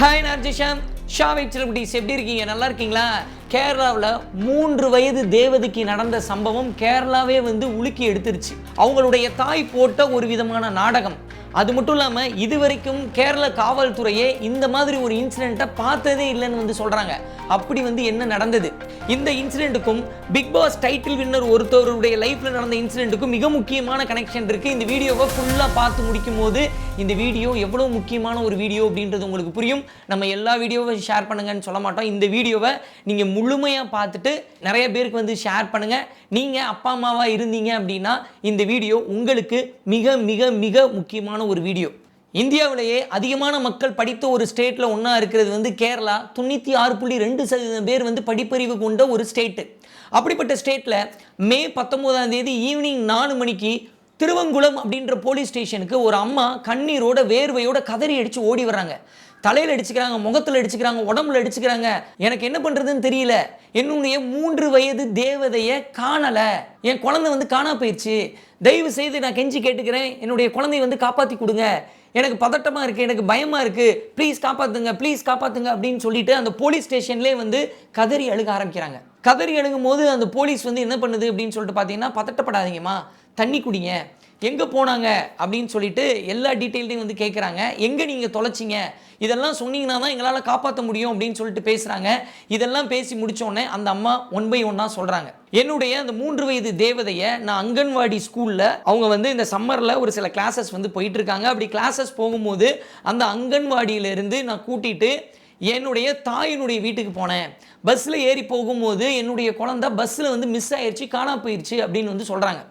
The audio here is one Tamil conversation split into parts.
ஹாய் நர்ஜிஷாம் ஷாவை செலிபிரிட்டிஸ் எப்படி இருக்கீங்க? நல்லா இருக்கீங்களா? கேரளாவில் மூன்று வயது தேவதைக்கு நடந்த சம்பவம் கேரளாவே வந்து உலுக்கி எடுத்துருச்சு. அவங்களுடைய தாய் போட்ட ஒரு விதமான நாடகம். அது மட்டும் இல்லாமல் இது வரைக்கும் கேரள காவல்துறையே இந்த மாதிரி ஒரு இன்சிடெண்ட்டை பார்த்ததே இல்லைன்னு வந்து சொல்கிறாங்க அப்படி வந்து என்ன நடந்தது? இந்த இன்சிடெண்ட்டுக்கும் பிக் பாஸ் டைட்டில் வின்னர் ஒருத்தவருடைய லைஃப்பில் நடந்த இன்சிடெண்ட்டுக்கும் மிக முக்கியமான கனெக்ஷன் இருக்குது இந்த வீடியோவை ஃபுல்லாக பார்த்து முடிக்கும் போது இந்த வீடியோ எவ்வளோ முக்கியமான ஒரு வீடியோ அப்படின்றது உங்களுக்கு புரியும். நம்ம எல்லா வீடியோவை ஷேர் பண்ணுங்கன்னு சொல்ல மாட்டோம். இந்த வீடியோவை நீங்கள் முழுமையாக பார்த்துட்டு நிறைய பேருக்கு வந்து ஷேர் பண்ணுங்கள் நீங்கள் அப்பா அம்மாவாக இருந்தீங்க அப்படின்னா இந்த வீடியோ உங்களுக்கு மிக மிக மிக முக்கியமான ஒரு வீடியோ. இந்தியாவிலேயே அதிகமான மக்கள் படித்த ஒரு ஸ்டேட்டில் ஒன்றா இருக்கிறது வந்து கேரளா. தொண்ணூற்றி ஆறு புள்ளி ரெண்டு சதவீதம் பேர் வந்து படிப்பறிவு கொண்ட ஒரு ஸ்டேட்டு. அப்படிப்பட்ட ஸ்டேட்டில் மே பத்தொம்போதாம் தேதி ஈவினிங் நாலு மணிக்கு திருவங்குளம் அப்படின்ற போலீஸ் ஸ்டேஷனுக்கு ஒரு அம்மா கண்ணீரோட வேர்வையோட கதறி அடித்து ஓடி வர்றாங்க. தலையில் அடிச்சுக்கிறாங்க முகத்தில் அடிச்சுக்கிறாங்க உடம்புல அடிச்சுக்கிறாங்க எனக்கு என்ன பண்ணுறதுன்னு தெரியல. என்னுடைய மூன்று வயது தேவதையை காணலை. என் குழந்தை வந்து காணா போயிடுச்சு தயவு செய்து நான் கெஞ்சி கேட்டுக்கிறேன். என்னுடைய குழந்தைய வந்து காப்பாற்றி கொடுங்க. எனக்கு பதட்டமாக இருக்குது எனக்கு பயமாக இருக்குது ப்ளீஸ் காப்பாற்றுங்க ப்ளீஸ் காப்பாற்றுங்க அப்படின்னு சொல்லிட்டு அந்த போலீஸ் ஸ்டேஷன்லேயே வந்து கதறி அழுக ஆரம்பிக்கிறாங்க. கதறி அழுகும் போது அந்த போலீஸ் வந்து என்ன பண்ணுது அப்படின்னு சொல்லிட்டு பார்த்தீங்கன்னா பதட்டப்படாதீங்கம்மா. தண்ணி குடிங்க. எங்கே போனாங்க அப்படின்னு சொல்லிட்டு எல்லா டீட்டெயில்டையும் வந்து கேட்குறாங்க எங்கே நீங்கள் தொலைச்சிங்க? இதெல்லாம் சொன்னீங்கன்னா தான் எங்களால் காப்பாற்ற முடியும் அப்படின்னு சொல்லிட்டு பேசுகிறாங்க இதெல்லாம் பேசி முடித்தோடனே அந்த அம்மா ஒன் பை ஒன்னாக சொல்கிறாங்க என்னுடைய அந்த மூன்று வயது தேவதையை நான் அங்கன்வாடி ஸ்கூலில் அவங்க வந்து இந்த சம்மரில் ஒரு சில கிளாஸஸ் வந்து போயிட்டுருக்காங்க. அப்படி கிளாஸஸ் போகும்போது அந்த அங்கன்வாடியிலேருந்து நான் கூட்டிகிட்டு என்னுடைய தாயினுடைய வீட்டுக்கு போனேன். பஸ்ஸில் ஏறி போகும்போது என்னுடைய குழந்தை பஸ்ஸில் வந்து மிஸ் ஆயிடுச்சு காணா போயிடுச்சு அப்படின்னு வந்து சொல்கிறாங்க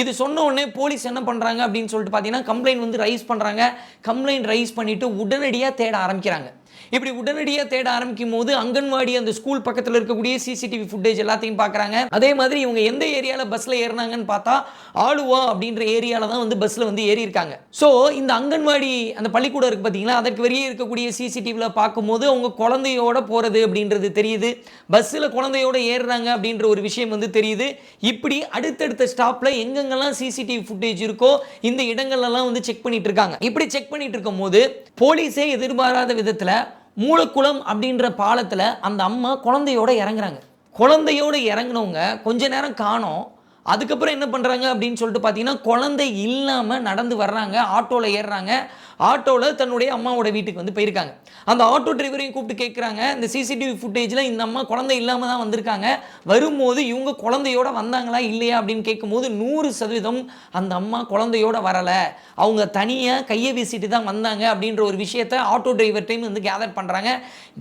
இது சொன்ன உடனே போலீஸ் என்ன பண்ணுறாங்க அப்படின்னு சொல்லிட்டு பார்த்தீங்கன்னா கம்ப்ளைண்ட் வந்து ரைஸ் பண்ணுறாங்க கம்ப்ளைண்ட் ரைஸ் பண்ணிவிட்டு உடனடியாக தேட ஆரம்பிக்கிறாங்க. இப்படி உடனடியாக தேட ஆரம்பிக்கும் போது அங்கன்வாடி அந்த ஸ்கூல் பக்கத்தில் இருக்கக்கூடிய சிசிடிவி ஃபுட்டேஜ் எல்லாத்தையும் பார்க்குறாங்க அதே மாதிரி இவங்க எந்த ஏரியாவில் பஸ்ஸில் ஏறினாங்கன்னு பார்த்தா ஆளுவா அப்படின்ற ஏரியாவில் தான் வந்து பஸ்ஸில் வந்து ஏறி இருக்காங்க ஸோ இந்த அங்கன்வாடி அந்த பள்ளிக்கூடம் இருக்குது பார்த்தீங்களா அதற்கு வெளியே இருக்கக்கூடிய சிசிடிவியில் பார்க்கும்போது அவங்க குழந்தையோட போகிறது அப்படின்றது தெரியுது. பஸ்ஸில் குழந்தையோட ஏறுறாங்க அப்படின்ற ஒரு விஷயம் வந்து தெரியுது. இப்படி அடுத்தடுத்த ஸ்டாப்பில் எங்கெங்கெல்லாம் சிசிடிவி ஃபுட்டேஜ் இருக்கோ இந்த இடங்கள்லாம் வந்து செக் பண்ணிட்டு இருக்காங்க. இப்படி செக் பண்ணிட்டு இருக்கும் போது போலீஸே எதிர்பாராத விதத்தில் மூலக்குளம் அப்படின்ற பாலத்தில் அந்த அம்மா குழந்தையோட இறங்குறாங்க. குழந்தையோட இறங்குனவங்க கொஞ்ச நேரம் காணோம். அதுக்கப்புறம் என்ன பண்ணுறாங்க அப்படின்னு சொல்லிட்டு பார்த்தீங்கன்னா குழந்தை இல்லாமல் நடந்து வர்றாங்க. ஆட்டோவில் ஏறுறாங்க. ஆட்டோவில் தன்னுடைய அம்மாவோட வீட்டுக்கு வந்து போயிருக்காங்க. அந்த ஆட்டோ டிரைவரையும் கூப்பிட்டு கேட்குறாங்க இந்த சிசிடிவி ஃபுட்டேஜில் இந்த அம்மா குழந்தை இல்லாமல் தான் வந்திருக்காங்க. வரும்போது இவங்க குழந்தையோட வந்தாங்களா இல்லையா அப்படின்னு கேட்கும்போது நூறு சதவீதம் அந்த அம்மா குழந்தையோட வரலை. அவங்க தனியாக கையை வீசிட்டு தான் வந்தாங்க அப்படின்ற ஒரு விஷயத்தை ஆட்டோ டிரைவர்டையும் வந்து கேதர் பண்ணுறாங்க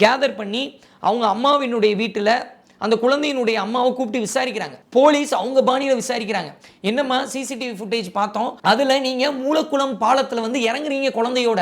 கேதர் பண்ணி அவங்க அம்மாவினுடைய வீட்டில் அந்த குழந்தையினுடைய அம்மாவை கூப்பிட்டு விசாரிக்கிறாங்க. போலீஸ் அவங்க பாணியில் விசாரிக்கிறாங்க. என்னம்மா சிசிடிவி ஃபுட்டேஜ் பார்த்தோம். அதில் நீங்கள் மூலக்குளம் பாலத்தில் வந்து இறங்குறீங்க குழந்தையோட.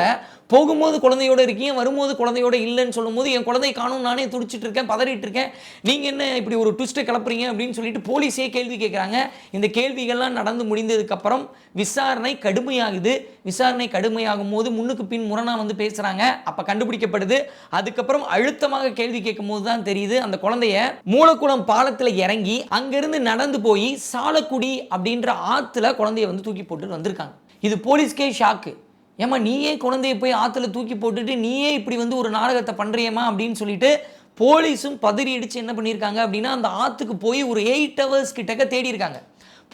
போகும்போது குழந்தையோட இருக்கீங்க வரும்போது குழந்தையோட இல்லைன்னு சொல்லும்போது என் குழந்தையை காணும் நானே துடிச்சிட்டு இருக்கேன் பதறிட்டு இருக்கேன். நீங்கள் என்ன இப்படி ஒரு ட்விஸ்ட்டை கிளப்புறீங்க? அப்படின்னு சொல்லிட்டு போலீஸே கேள்வி கேட்குறாங்க இந்த கேள்விகள்லாம் நடந்து முடிந்ததுக்கப்புறம் விசாரணை கடுமையாகுது. விசாரணை கடுமையாகும் போது முன்னுக்கு பின் முரணாக வந்து பேசுகிறாங்க அப்போ கண்டுபிடிக்கப்படுது. அதுக்கப்புறம் அழுத்தமாக கேள்வி கேட்கும் போது தான் தெரியுது. அந்த குழந்தைய மூலக்குளம் பாலத்தில் இறங்கி அங்கேருந்து நடந்து போய் சாலக்குடி அப்படின்ற ஆற்றுல குழந்தைய வந்து தூக்கி போட்டுட்டு வந்திருக்காங்க. இது போலீஸ்க்கே ஷாக்கு. ஏம்மா நீயே குழந்தையை போய் ஆற்றுல தூக்கி போட்டுட்டு நீயே இப்படி வந்து ஒரு நாடகத்தை பண்ணுறியம்மா அப்படின்னு சொல்லிட்டு போலீஸும் பதறி அடித்து என்ன பண்ணியிருக்காங்க அப்படின்னா அந்த ஆற்றுக்கு போய் ஒரு எயிட் ஹவர்ஸ் கிட்டக்க தேடி இருக்காங்க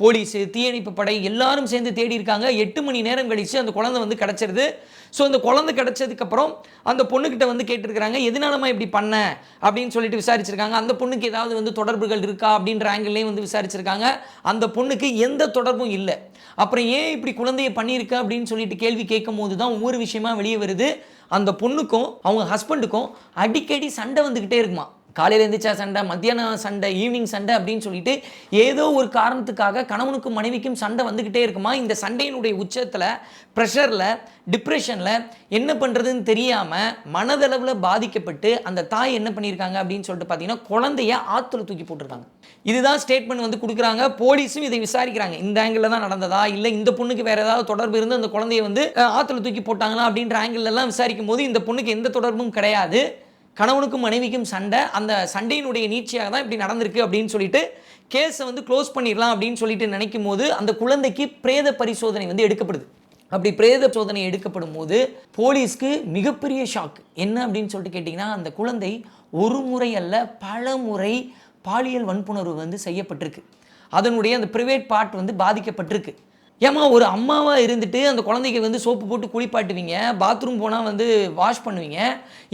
போலீஸு தீயணைப்பு படை எல்லாரும் சேர்ந்து தேடி இருக்காங்க. எட்டு மணி நேரம் கழித்து அந்த குழந்தை வந்து கிடச்சிருது. ஸோ அந்த குழந்தை கிடச்சதுக்கப்புறம் அந்த பொண்ணுக்கிட்ட வந்து கேட்டிருக்கிறாங்க எதனாலமா இப்படி பண்ண? அப்படின்னு சொல்லிட்டு விசாரிச்சிருக்காங்க. அந்த பொண்ணுக்கு ஏதாவது வந்து தொடர்புகள் இருக்கா? அப்படின்ற ஆங்கிள்லேயும் வந்து விசாரிச்சிருக்காங்க. அந்த பொண்ணுக்கு எந்த தொடர்பும் இல்லை. அப்புறம் ஏன் இப்படி குழந்தைய பண்ணியிருக்க? அப்படின்னு சொல்லிட்டு கேள்வி கேட்கும் போது தான் ஒவ்வொரு விஷயமா வெளியே வருது. அந்த பொண்ணுக்கும் அவங்க ஹஸ்பண்டுக்கும் அடிக்கடி சண்டை வந்துக்கிட்டே இருக்குமா? காலையில் எழுந்திரிச்சா சண்டை மத்தியானம் சண்டை ஈவினிங் சண்டை அப்படின்னு சொல்லிட்டு ஏதோ ஒரு காரணத்துக்காக கணவனுக்கும் மனைவிக்கும் சண்டை வந்துக்கிட்டே இருக்குமா? இந்த சண்டையினுடைய உச்சத்தில் ப்ரெஷரில் டிப்ரெஷனில் என்ன பண்ணுறதுன்னு தெரியாமல் மனதளவில் பாதிக்கப்பட்டு அந்த தாய் என்ன பண்ணியிருக்காங்க அப்படின்னு சொல்லிட்டு பார்த்தீங்கன்னா குழந்தைய ஆற்றுல தூக்கி போட்டிருக்காங்க. இதுதான் ஸ்டேட்மெண்ட் வந்து கொடுக்குறாங்க. போலீஸும் இதை விசாரிக்கிறாங்க. இந்த ஆங்கிளில் தான் நடந்ததா? இல்லை இந்த பொண்ணுக்கு வேறு ஏதாவது தொடர்பு இருந்து அந்த குழந்தைய வந்து ஆற்றுல தூக்கி போட்டாங்களா? அப்படின்ற ஆங்கிள் எல்லாம் விசாரிக்கும் போது இந்த பொண்ணுக்கு எந்த தொடர்பும் கிடையாது. கணவனுக்கும் மனைவிக்கும் சண்டை அந்த சண்டையினுடைய நீட்சியாக தான் இப்படி நடந்திருக்கு அப்படின்னு சொல்லிட்டு கேஸை வந்து க்ளோஸ் பண்ணிடலாம் அப்படின்னு சொல்லிட்டு நினைக்கும் போது அந்த குழந்தைக்கு பிரேத பரிசோதனை வந்து எடுக்கப்படுது. அப்படி பிரேத சோதனை எடுக்கப்படும் போது போலீஸ்க்கு மிகப்பெரிய ஷாக் என்ன அப்படின்னு சொல்லிட்டு கேட்டிங்கன்னா அந்த குழந்தை ஒரு முறை அல்ல பல முறை பாலியல் வன்புணர்வு வந்து செய்யப்பட்டிருக்கு. அதனுடைய அந்த ப்ரைவேட் பார்ட் வந்து பாதிக்கப்பட்டிருக்கு. ஏமா ஒரு அம்மாவாக இருந்துட்டு அந்த குழந்தைக்கு வந்து சோப்பு போட்டு குளிப்பாட்டுவீங்க பாத்ரூம் போனால் வந்து வாஷ் பண்ணுவீங்க.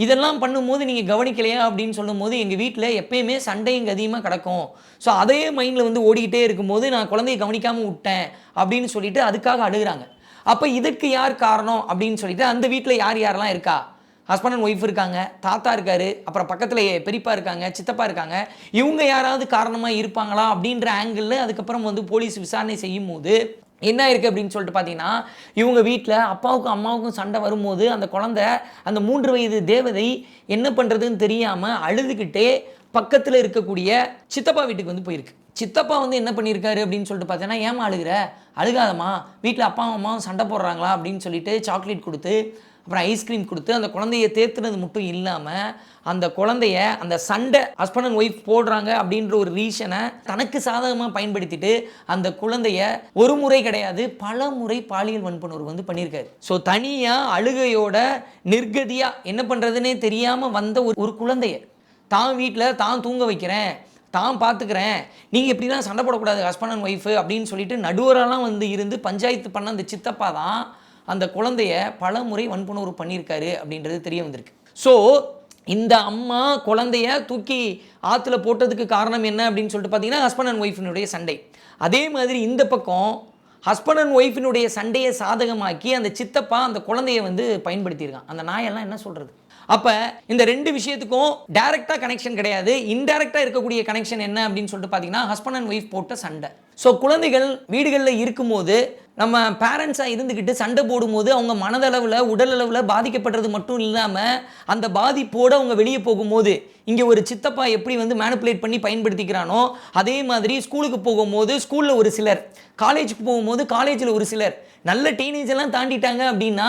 இதெல்லாம் பண்ணும்போது நீங்கள் கவனிக்கலையா அப்படின்னு சொல்லும்போது எங்கள் வீட்டில் எப்பயுமே சண்டையும் அதிகமாக கிடக்கும். ஸோ அதே மைண்டில் வந்து ஓடிக்கிட்டே இருக்கும்போது நான் குழந்தைய கவனிக்காமல் விட்டேன் அப்படின்னு சொல்லிட்டு அதுக்காக அழுகிறாங்க. அப்போ இதுக்கு யார் காரணம் அப்படின்னு சொல்லிட்டு அந்த வீட்டில் யார் யாரெல்லாம் இருக்கா? ஹஸ்பண்ட் அண்ட் ஒய்ஃப் இருக்காங்க தாத்தா இருக்காரு அப்புறம் பக்கத்தில் பெரியப்பா இருக்காங்க சித்தப்பா இருக்காங்க. இவங்க யாராவது காரணமாக இருப்பாங்களா அப்படின்ற ஆங்கிளில் அதுக்கப்புறம் வந்து போலீஸ் விசாரணை செய்யும் போது என்ன இருக்குது அப்படின்னு சொல்லிட்டு பார்த்தீங்கன்னா இவங்க வீட்டில் அப்பாவுக்கும் அம்மாவுக்கும் சண்டை வரும்போது அந்த குழந்தை அந்த மூன்று வயது தேவதை என்ன பண்ணுறதுன்னு தெரியாமல் அழுதுகிட்டே பக்கத்தில் இருக்கக்கூடிய சித்தப்பா வீட்டுக்கு வந்து போயிருக்கு. சித்தப்பா வந்து என்ன பண்ணியிருக்காரு அப்படின்னு சொல்லிட்டு பார்த்தீங்கன்னா ஏமா அழுகிற? அழுகாதம்மா. வீட்டில் அப்பாவும் அம்மாவும் சண்டை போடுறாங்களா அப்படின்னு சொல்லிட்டு சாக்லேட் கொடுத்து அப்புறம் ஐஸ்கிரீம் கொடுத்து அந்த குழந்தைய தேத்துனது மட்டும் இல்லாமல் அந்த குழந்தைய அந்த சண்டை ஹஸ்பண்ட் அண்ட் ஒய்ஃப் போடுறாங்க அப்படின்ற ஒரு ரீசனை தனக்கு சாதகமாக பயன்படுத்திட்டு அந்த குழந்தைய ஒரு முறை கிடையாது பல முறை பாலியல் வன்புணர்வு வந்து பண்ணியிருக்காரு. ஸோ தனியாக அழுகையோட நிர்கதியாக என்ன பண்ணுறதுனே தெரியாமல் வந்த ஒரு ஒரு குழந்தைய தான் வீட்டில் தான் தூங்க வைக்கிறேன் தான் பார்த்துக்கிறேன் நீங்கள் இப்படிலாம் சண்டை போடக்கூடாது ஹஸ்பண்ட் அண்ட் ஒய்ஃபு அப்படின்னு சொல்லிட்டு நடுவரெல்லாம் வந்து இருந்து பஞ்சாயத்து பண்ண அந்த சித்தப்பா தான் அந்த குழந்தைய பல முறை வன்புணர்வு பண்ணியிருக்காரு அப்படின்றது தெரிய வந்திருக்கு. ஸோ இந்த அம்மா குழந்தைய தூக்கி ஆற்றுல போட்டதுக்கு காரணம் என்ன அப்படின்னு சொல்லிட்டு பார்த்தீங்கன்னா ஹஸ்பண்ட் அண்ட் ஒய்ஃபினுடைய சண்டை. அதே மாதிரி இந்த பக்கம் ஹஸ்பண்ட் அண்ட் ஒய்ஃபினுடைய சண்டையை சாதகமாக்கி அந்த சித்தப்பா அந்த குழந்தைய வந்து பயன்படுத்தியிருக்கான். அந்த நாயெல்லாம் என்ன சொல்கிறது அப்போ இந்த ரெண்டு விஷயத்துக்கும் டைரெக்டாக கனெக்ஷன் கிடையாது. இன்டைரக்டாக இருக்கக்கூடிய கனெக்ஷன் என்ன அப்படின்னு சொல்லிட்டு பார்த்தீங்கன்னா ஹஸ்பண்ட் அண்ட் ஒய்ஃப் போட்ட சண்டை. ஸோ குழந்தைகள் வீடுகளில் இருக்கும்போது நம்ம பேரண்ட்ஸாக இருந்துக்கிட்டு சண்டை போடும்போது அவங்க மனதளவில் உடலளவில் பாதிக்கப்படுறது மட்டும் இல்லாமல் அந்த பாதிப்போடு அவங்க வெளியே போகும்போது இங்கே ஒரு சித்தப்பா எப்படி வந்து மேனிப்புலேட் பண்ணி பயன்படுத்திக்கிறானோ அதே மாதிரி ஸ்கூலுக்கு போகும்போது ஸ்கூலில் ஒரு சிலர் காலேஜுக்கு போகும்போது காலேஜில் ஒரு சிலர் நல்ல டீனேஜ் எல்லாம் தாண்டிட்டாங்க அப்படின்னா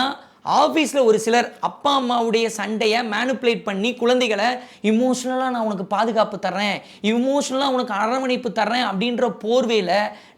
ஆஃபீஸில் ஒரு சிலர் அப்பா அம்மாவுடைய சண்டையை மேனுப்புலேட் பண்ணி குழந்தைகளை இமோஷ்னலாக நான் உனக்கு பாதுகாப்பு தர்றேன். இமோஷ்னலாக உனக்கு அரவணைப்பு தர்றேன். அப்படின்ற போர்வையில்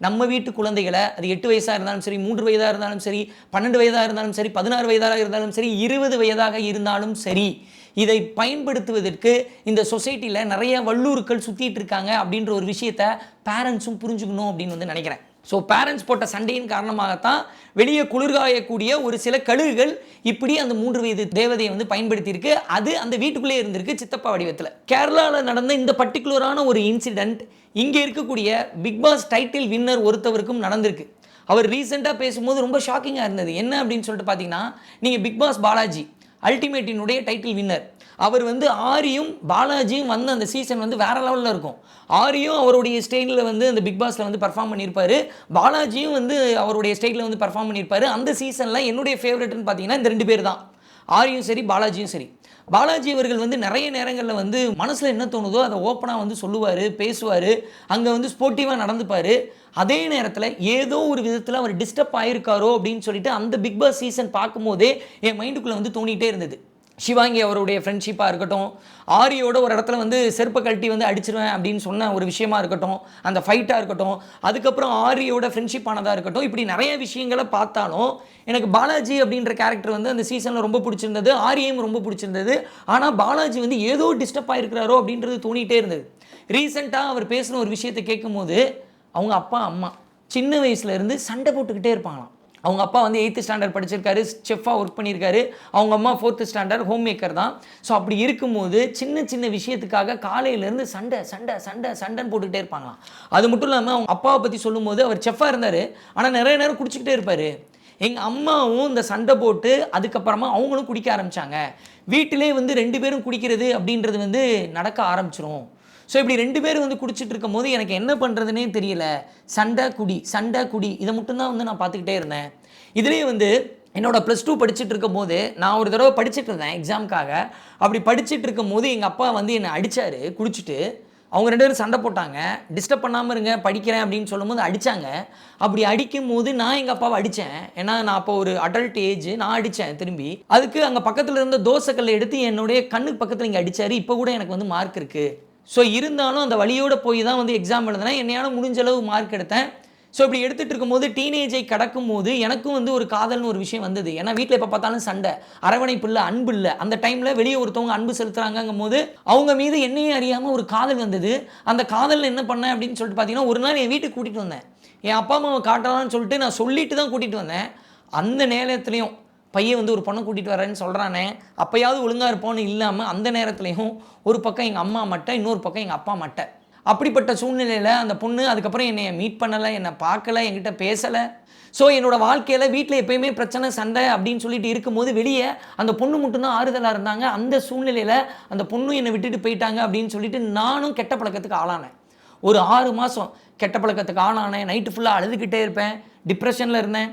நம்ம வீட்டு குழந்தைகளை அது எட்டு வயசாக இருந்தாலும் சரி மூன்று வயதாக இருந்தாலும் சரி பன்னெண்டு வயதாக இருந்தாலும் சரி பதினாறு வயதாக இருந்தாலும் சரி இருபது வயதாக இருந்தாலும் சரி இதை பயன்படுத்துவதற்கு இந்த சொசைட்டியில் நிறைய வல்லூர்கள் சுற்றிட்டு இருக்காங்க அப்படின்ற ஒரு விஷயத்தை பேரண்ட்ஸும் புரிஞ்சுக்கணும் அப்படின்னு வந்து நினைக்கிறேன். ஸோ பேரண்ட்ஸ் போட்ட சண்டையின் காரணமாகத்தான் வெளியே குளிர்காயக்கூடிய ஒரு சில கழுகுகள் இப்படி அந்த மூன்று வயது தேவதையை வந்து பயன்படுத்தியிருக்கு. அது அந்த வீட்டுக்குள்ளே இருந்திருக்கு சித்தப்பா வடிவத்தில். கேரளாவில் நடந்த இந்த பர்டிகுலரான ஒரு இன்சிடெண்ட் இங்கே இருக்கக்கூடிய பிக் பாஸ் டைட்டில் வின்னர் ஒருத்தவருக்கும் நடந்திருக்கு. அவர் ரீசெண்டாக பேசும்போது ரொம்ப ஷாக்கிங்காக இருந்தது. என்ன அப்படின்னு சொல்லிட்டு பார்த்தீங்கன்னா நீங்கள் பிக் பாஸ் பாலாஜி அல்டிமேட்டினுடைய டைட்டில் வின்னர் அவர் வந்து ஆரியும் பாலாஜியும் வந்து அந்த சீசன் வந்து வேற லெவலில் இருக்கும். ஆரியும் அவருடைய ஸ்டைலில் வந்து அந்த பிக் பாஸில் வந்து பர்ஃபார்ம் பண்ணியிருப்பார். பாலாஜியும் வந்து அவருடைய ஸ்டைலில் வந்து பர்ஃபார்ம் பண்ணியிருப்பாரு. அந்த சீசனில் என்னுடைய ஃபேவரட்னு பார்த்தீங்கன்னா இந்த ரெண்டு பேர் தான். ஆரியும் சரி பாலாஜியும் சரி. பாலாஜி அவர்கள் வந்து நிறைய நேரங்களில் வந்து மனசில் என்ன தோணுதோ அதை ஓப்பனாக வந்து சொல்லுவார் பேசுவார். அங்கே வந்து ஸ்போர்ட்டிவாக நடந்துப்பார். அதே நேரத்தில் ஏதோ ஒரு விதத்தில் அவர் டிஸ்டர்ப் ஆயிருக்காரோ அப்படின்னு சொல்லிட்டு அந்த பிக் பாஸ் சீசன் பார்க்கும்போதே என் மைண்டுக்குள்ளே வந்து தோணிகிட்டே இருந்தது. சிவாங்கி அவருடைய ஃப்ரெண்ட்ஷிப்பாக இருக்கட்டும் ஆரியோட ஒரு இடத்துல வந்து செருப்பை கழட்டி வந்து அடிச்சிருவேன் அப்படின்னு சொன்ன ஒரு விஷயமா இருக்கட்டும் அந்த ஃபைட்டாக இருக்கட்டும் அதுக்கப்புறம் ஆரியோட ஃப்ரெண்ட்ஷிப் ஆனதாக இருக்கட்டும் இப்படி நிறைய விஷயங்களை பார்த்தாலும் எனக்கு பாலாஜி அப்படின்ற கேரக்டர் வந்து அந்த சீசனில் ரொம்ப பிடிச்சிருந்தது ஆரியையும் ரொம்ப பிடிச்சிருந்தது. ஆனால் பாலாஜி வந்து ஏதோ டிஸ்டர்ப் ஆகிருக்கிறாரோ அப்படின்றது தோணிகிட்டே இருந்தது. ரீசெண்டாக அவர் பேசின ஒரு விஷயத்தை கேட்கும்போது அவங்க அப்பா அம்மா சின்ன வயசுலேருந்து சண்டை போட்டுக்கிட்டே இருப்பாங்களாம். அவங்க அப்பா வந்து எயித்து ஸ்டாண்டர்ட் படிச்சிருக்காரு செஃப்பாக ஒர்க் பண்ணியிருக்காரு. அவங்க அம்மா ஃபோர்த்து ஸ்டாண்டர்ட் ஹோம் மேக்கர் தான். ஸோ அப்படி இருக்கும்போது சின்ன சின்ன விஷயத்துக்காக காலையிலேருந்து சண்டை சண்டை சண்டை சண்டைன்னு போட்டுக்கிட்டே இருப்பாங்களாம். அது மட்டும் இல்லாமல் அவங்க அப்பாவை பற்றி சொல்லும்போது அவர் செஃப்பாக இருந்தார். ஆனால் நிறைய நேரம் குடிச்சிக்கிட்டே இருப்பார். எங்கள் அம்மாவும் இந்த சண்டை போட்டு அதுக்கப்புறமா அவங்களும் குடிக்க ஆரம்பித்தாங்க வீட்டிலே வந்து ரெண்டு பேரும் குடிக்கிறது அப்படின்றது வந்து நடக்க ஆரம்பிச்சிரும். ஸோ இப்படி ரெண்டு பேரும் வந்து குடிச்சிட்டு இருக்கும் போது எனக்கு என்ன பண்ணுறதுனே தெரியல. சண்டை குடி சண்டை குடி இதை மட்டும்தான் வந்து நான் பார்த்துக்கிட்டே இருந்தேன். இதுலேயே வந்து என்னோட ப்ளஸ் டூ படிச்சுட்டு இருக்கும் போது நான் ஒரு தடவை படிச்சுட்டு இருந்தேன் எக்ஸாமுக்காக அப்படி படிச்சுட்டு இருக்கும் போது எங்கள் அப்பா வந்து என்னை அடித்தார் குடிச்சிட்டு. அவங்க ரெண்டு பேரும் சண்டை போட்டாங்க. டிஸ்டர்ப் பண்ணாமல் இருங்க படிக்கிறேன் அப்படின்னு சொல்லும்போது அடித்தாங்க அப்படி அடிக்கும் போது நான் எங்கள் அப்பாவை அடித்தேன் ஏன்னா நான் அப்போ ஒரு அடல்ட் ஏஜ் நான் அடித்தேன் திரும்பி. அதுக்கு அங்கே பக்கத்தில் இருந்த தோசைக்கல்லை எடுத்து என்னுடைய கண்ணுக்கு பக்கத்தில் இங்கே அடித்தார் இப்போ கூட எனக்கு வந்து மார்க் இருக்குது ஸோ இருந்தாலும் அந்த வழியோடு போய் தான் வந்து எக்ஸாம் எழுதினேன். என்னையால முடிஞ்ச அளவு மார்க் எடுத்தேன். ஸோ இப்படி எடுத்துகிட்டு இருக்கும்போது டீனேஜை கடக்கும் போது எனக்கும் வந்து ஒரு காதல்னு ஒரு விஷயம் வந்தது. ஏன்னா வீட்டில் எப்போ பார்த்தாலும் சண்டை. அரவணைப்பு இல்லை அன்பு இல்லை. அந்த டைமில் வெளியே ஒருத்தவங்க அன்பு செலுத்துகிறாங்கங்கும் போது அவங்க மீது என்னையும் அறியாமல் ஒரு காதல் வந்தது. அந்த காதலில் என்ன பண்ணேன் அப்படின்னு சொல்லிட்டு பார்த்தீங்கன்னா ஒரு நாள் என் வீட்டுக்கு கூட்டிகிட்டு வந்தேன். என் அப்பா அம்மாவை காட்டலாம்னு சொல்லிட்டு நான் சொல்லிட்டு தான் கூட்டிகிட்டு வந்தேன். அந்த நேரத்துலையும் பையன் வந்து ஒரு பொண்ணை கூட்டிகிட்டு வரேன்னு சொல்கிறானே அப்போயாவது ஒழுங்காக இருப்போன்னு இல்லாமல் அந்த நேரத்துலையும் ஒரு பக்கம் எங்கள் அம்மா மட்டை இன்னொரு பக்கம் எங்கள் அப்பா மட்டை. அப்படிப்பட்ட சூழ்நிலையில் அந்த பொண்ணு அதுக்கப்புறம் என்னை மீட் பண்ணலை என்னை பார்க்கலை என்கிட்ட பேசலை. ஸோ என்னோடய வாழ்க்கையில் வீட்டில் எப்பயுமே பிரச்சனை சண்டை அப்படின்னு சொல்லிட்டு இருக்கும்போது வெளியே அந்த பொண்ணு மட்டும்தான் ஆறுதலாக இருந்தாங்க. அந்த சூழ்நிலையில் அந்த பொண்ணு என்னை விட்டுட்டு போயிட்டாங்க அப்படின்னு சொல்லிட்டு நானும் கெட்ட பழக்கத்துக்கு ஆளானேன். ஒரு ஆறு மாதம் கெட்ட பழக்கத்துக்கு ஆளானேன். நைட்டு ஃபுல்லாக அழுதுகிட்டே இருப்பேன். டிப்ரெஷனில் இருந்தேன்.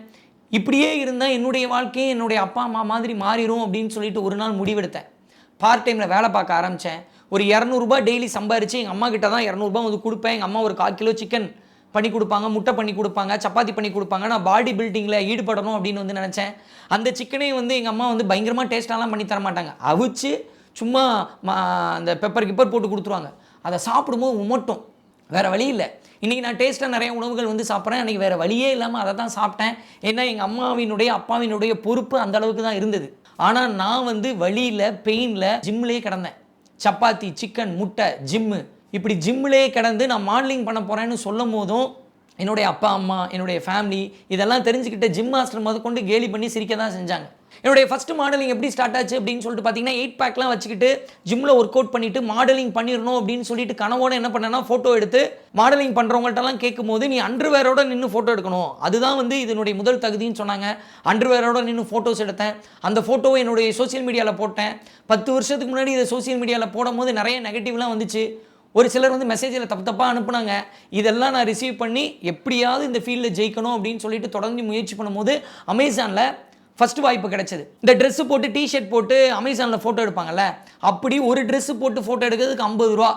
இப்படியே இருந்தால் என்னுடைய வாழ்க்கையை என்னுடைய அப்பா அம்மா மாதிரி மாறிடும் அப்படின்னு சொல்லிட்டு ஒரு நாள் முடிவெடுத்தேன். பார்ட் டைமில் வேலை பார்க்க ஆரம்பித்தேன் ஒரு இரநூறுபா டெய்லி சம்பாரித்து எங்கள் அம்மா கிட்ட தான் இரநூறுபா வந்து கொடுப்பேன். எங்கள் அம்மா ஒரு கால் கிலோ சிக்கன் பண்ணி கொடுப்பாங்க முட்டை பண்ணி கொடுப்பாங்க சப்பாத்தி பண்ணி கொடுப்பாங்க. நான் பாடி பில்டிங்கில் ஈடுபடணும் அப்படின்னு வந்து நினச்சேன். அந்த சிக்கனே வந்து எங்கள் அம்மா வந்து பயங்கரமாக டேஸ்ட்டாலாம் பண்ணி தர மாட்டாங்க. அவிச்சு சும்மா அந்த பெப்பர் கிப்பர் போட்டு கொடுத்துருவாங்க. அதை சாப்பிடும்போது உமட்டும். வேறு வழி இல்லை. இன்றைக்கி நான் டேஸ்ட்டாக நிறைய உணவுகள் வந்து சாப்பிட்றேன். அன்றைக்கி வேறு வழியே இல்லாமல் அதை தான் சாப்பிட்டேன். ஏன்னா எங்கள் அம்மாவினுடைய அப்பாவினுடைய பொறுப்பு அந்த அளவுக்கு தான் இருந்தது. ஆனால் நான் வந்து வழியில் பெயினில் ஜிம்லேயே கிடந்தேன். சப்பாத்தி சிக்கன் முட்டை ஜிம்மு இப்படி ஜிம்லேயே கிடந்து நான் மாடலிங் பண்ண போகிறேன்னு சொல்லும் போதும் என்னுடைய அப்பா அம்மா என்னுடைய ஃபேமிலி இதெல்லாம் தெரிஞ்சுக்கிட்டு ஜிம் மாஸ்டர் முத கொண்டு கேலி பண்ணி சிரிக்க தான் செஞ்சாங்க. என்னுடைய ஃபஸ்ட் மாடலிங் எப்படி ஸ்டார்ட் ஆச்சு அப்படின்னு சொல்லிட்டு பார்த்தீங்கன்னா எயிட் பேக்லாம் வச்சுக்கிட்டு ஜிம்மில் ஒர்க் அவுட் பண்ணிட்டு மாடலிங் பண்ணிடணும் அப்படின்னு சொல்லிட்டு கனவோட என்ன பண்ணேன்னா ஃபோட்டோ எடுத்து மாடலிங் பண்ணுறவங்கள்ட்டலாம் கேட்கும்போது நீ அண்டர்வேரோட நின்று ஃபோட்டோ எடுக்கணும். அதுதான் வந்து இதனுடைய முதல் தகுதின்னு சொன்னாங்க. அண்டர்வேரோட நின்று ஃபோட்டோஸ் எடுத்தேன். அந்த ஃபோட்டோவை என்னுடைய சோஷியல் மீடியாவில் போட்டேன். பத்து வருஷத்துக்கு முன்னாடி இதை சோஷியல் மீடியாவில் போடும்போது நிறைய நெகட்டிவ்லாம் வந்துச்சு. ஒரு சிலர் வந்து மெசேஜில் தப்பு தப்பாக அனுப்புனாங்க. இதெல்லாம் நான் ரிசீவ் பண்ணி எப்படியாவது இந்த ஃபீல்டில் ஜெயிக்கணும் அப்படின்னு சொல்லிட்டு தொடர்ந்து முயற்சி பண்ணும்போது அமேசானில் ஃபஸ்ட்டு வாய்ப்பு கிடைச்சது. இந்த ட்ரெஸ்ஸு போட்டு டிஷர்ட் போட்டு அமேசானில் ஃபோட்டோ எடுப்பாங்கல்ல? அப்படி ஒரு ட்ரெஸ்ஸு போட்டு ஃபோட்டோ எடுக்கிறதுக்கு ஐம்பது ரூபா.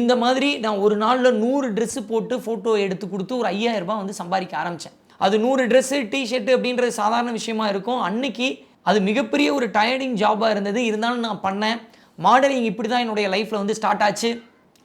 இந்த மாதிரி நான் ஒரு நாளில் நூறு ட்ரெஸ்ஸு போட்டு ஃபோட்டோ எடுத்து கொடுத்து ஒரு ஐயாயிரரூபா வந்து சம்பாதிக்க ஆரம்பித்தேன் அது நூறு ட்ரெஸ்ஸு டிஷர்ட்டு அப்படின்றது சாதாரண விஷயமா இருக்கும். அன்னைக்கு அது மிகப்பெரிய ஒரு டயர்டிங் ஜாபாக இருந்தது. இருந்தாலும் நான் பண்ணேன். மாடலிங் இப்படி தான் என்னுடைய லைஃப்பில் வந்து ஸ்டார்ட் ஆச்சு.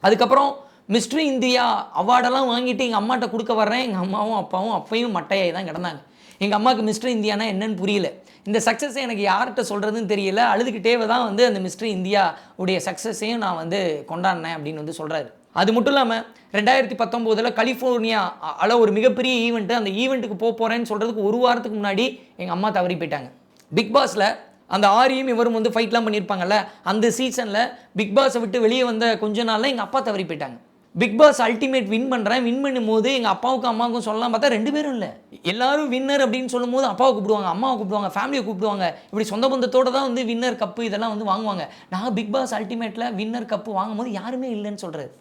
அதுக்கப்புறம் மிஸ்ட்ரி இந்தியா அவார்டெல்லாம் வாங்கிட்டு எங்கள் அம்மாட்ட கொடுக்க வர்றேன். எங்கள் அம்மாவும் அப்பாவும் அப்பையும் மட்டையாகி தான் கிடந்தாங்க. எங்கள் அம்மாவுக்கு மிஸ்டர் இந்தியானா என்னன்னு புரியல. இந்த சக்ஸஸை எனக்கு யார்கிட்ட சொல்கிறதுன்னு தெரியல. அழுதுகிட்டே தான் வந்து அந்த மிஸ்டர் இந்தியா உடைய சக்ஸஸையும் நான் வந்து கொண்டாடினேன் அப்படின்னு வந்து சொல்கிறாரு அது மட்டும் இல்லாமல் ரெண்டாயிரத்தி பத்தொம்போதில் கலிஃபோர்னியா அள ஒரு மிகப்பெரிய ஈவெண்ட்டு அந்த ஈவெண்ட்டுக்கு போக போகிறேன்னு சொல்கிறதுக்கு ஒரு வாரத்துக்கு முன்னாடி எங்கள் அம்மா தவறி போயிட்டாங்க. பிக் பாஸில் அந்த ஆரியும் இவரும் வந்து ஃபைட்லாம் பண்ணியிருப்பாங்கல்ல அந்த சீசனில் பிக் பாஸை விட்டு வெளியே வந்த கொஞ்ச நாளில் எங்கள் அப்பா தவறி போயிட்டாங்க. பிக் பாஸ் அல்டிமேட் வின் பண்ணுறேன் வின் பண்ணும்போது எங்கள் அப்பாவுக்கும் அம்மாவுக்கும் சொல்லலாம் பார்த்தா ரெண்டு பேரும் இல்லை. எல்லாரும் வின்னர் அப்படின்னு சொல்லும்போது அப்பாவை கூப்பிடுவாங்க அம்மாவை கூப்பிடுவாங்க ஃபேமிலியை கூப்பிடுவாங்க. இப்படி சொந்த பந்தத்தோடு தான் வந்து வின்னர் கப்பு இதெல்லாம் வந்து வாங்குவாங்க. நான் பிக் பாஸ் அல்டிமேட்டில் வின்னர் கப்பு வாங்கும்போது யாருமே இல்லைன்னு சொல்கிறது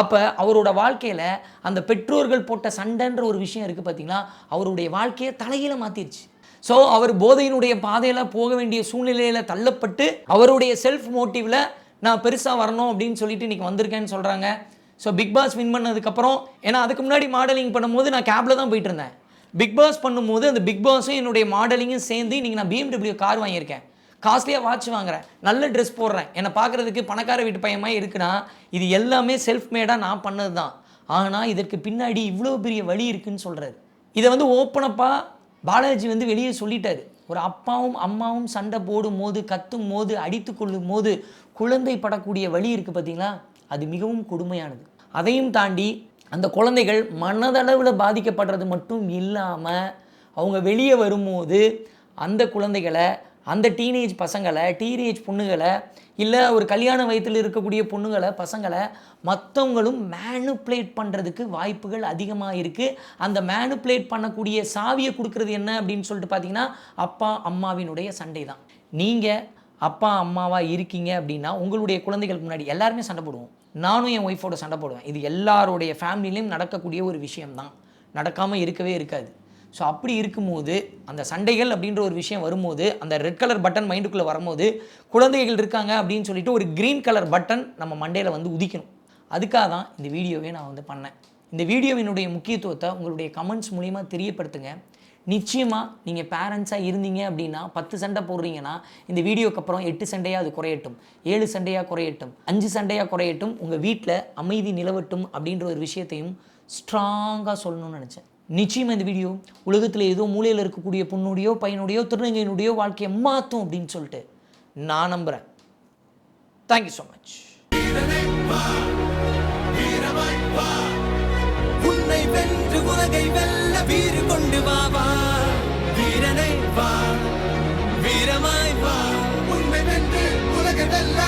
அப்போ அவரோட வாழ்க்கையில் அந்த பெற்றோர்கள் போட்ட சண்டைன்ற ஒரு விஷயம் இருக்குது பார்த்தீங்கன்னா அவருடைய வாழ்க்கையை தலையில மாற்றிருச்சு ஸோ அவர் போதையினுடைய பாதையில் போக வேண்டிய சூழ்நிலையில் தள்ளப்பட்டு அவருடைய செல்ஃப் மோட்டிவில் நான் பெருசாக வரணும் அப்படின்னு சொல்லிட்டு இன்றைக்கி வந்திருக்கேன்னு சொல்கிறாங்க ஸோ பிக் பாஸ் வின் பண்ணதுக்கப்புறம் ஏன்னா அதுக்கு முன்னாடி மாடலிங் பண்ணும்போது நான் கேபில் தான் போயிட்டு இருந்தேன். பிக் பாஸ் பண்ணும்போது அந்த பிக் பாஸும் என்னுடைய மாடலிங்கும் சேர்ந்து இன்றைக்கி நான் பிஎம்டபிள்யூ கார் வாங்கியிருக்கேன். காஸ்ட்லியாக வாட்ச் வாங்குறேன். நல்ல ட்ரெஸ் போடுறேன். என்னை பார்க்குறதுக்கு பணக்கார வீட்டு பையமாக இருக்குன்னா இது எல்லாமே செல்ஃப் மேடாக நான் பண்ணது தான் ஆனால் இதற்கு பின்னாடி இவ்வளோ பெரிய வழி இருக்குதுன்னு சொல்கிறாரு இதை வந்து ஓப்பனப்பாக பாலாஜி வந்து வெளியே சொல்லிட்டாரு. ஒரு அப்பாவும் அம்மாவும் சண்டை போடும் போது கத்தும் போது அடித்து கொள்ளும் போது குழந்தை படக்கூடிய வழி இருக்குது பார்த்தீங்களா அது மிகவும் கொடுமையானது. அதையும் தாண்டி அந்த குழந்தைகள் மனதளவில் பாதிக்கப்படுறது மட்டும் இல்லாமல் அவங்க வெளியே வரும்போது அந்த குழந்தைகளை அந்த டீனேஜ் பசங்களை டீனேஜ் பொண்ணுகளை இல்லை ஒரு கல்யாண வயதில் இருக்கக்கூடிய பொண்ணுங்களை பசங்களை மற்றவங்களும் மேனுப்ளேட் பண்ணுறதுக்கு வாய்ப்புகள் அதிகமாக இருக்குது அந்த மேனுப்ளேட் பண்ணக்கூடிய சாவியை கொடுக்குறது என்ன அப்படின்னு சொல்லிட்டு பார்த்தீங்கன்னா அப்பா அம்மாவினுடைய சண்டை தான் நீங்கள் அப்பா அம்மாவாக இருக்கீங்க அப்படின்னா உங்களுடைய குழந்தைகளுக்கு முன்னாடி எல்லாருமே சண்டை போடுவோம். நானும் என் ஒய்ஃபோட சண்டை போடுவேன். இது எல்லாருடைய ஃபேமிலிலையும் நடக்கக்கூடிய ஒரு விஷயம்தான். நடக்காமல் இருக்கவே இருக்காது. ஸோ அப்படி இருக்கும்போது அந்த சண்டைகள் அப்படின்ற ஒரு விஷயம் வரும்போது அந்த ரெட் கலர் பட்டன் மைண்டுக்குள்ளே வரும்போது குழந்தைகள் இருக்காங்க அப்படின்னு சொல்லிட்டு ஒரு க்ரீன் கலர் பட்டன் நம்ம மண்டையில் வந்து உதிக்கணும். அதுக்காக தான் இந்த வீடியோவே நான் வந்து பண்ணேன். இந்த வீடியோவினுடைய முக்கியத்துவத்தை உங்களுடைய கமெண்ட்ஸ் மூலிமா தெரியப்படுத்துங்க. நிச்சயமாக நீங்கள் பேரண்ட்ஸாக இருந்தீங்க அப்படின்னா பத்து சண்டை போடுறீங்கன்னா இந்த வீடியோக்கு அப்புறம் எட்டு சண்டையாக அது குறையட்டும். ஏழு சண்டையாக குறையட்டும். அஞ்சு சண்டையாக குறையட்டும். உங்கள் வீட்டில் அமைதி நிலவட்டும் அப்படின்ற ஒரு விஷயத்தையும் ஸ்ட்ராங்காக சொல்லணும்னு நினச்சேன். நிச்சயம் இந்த வீடியோ உலகத்தில் ஏதோ மூலையில் இருக்கக்கூடிய பொண்ணுடையோ பையனுடையோ திருநங்கையினுடையோ வாழ்க்கையை மாற்றும் அப்படின்னு சொல்லிட்டு நான் நம்புகிறேன் தேங்க்யூ ஸோ மச் உன்னை வென்று உலகை வெல்ல வீறு கொண்டு வாவா வீரனை வா. வீரமாய் வா. உன்னை வென்று உலகை வெல்ல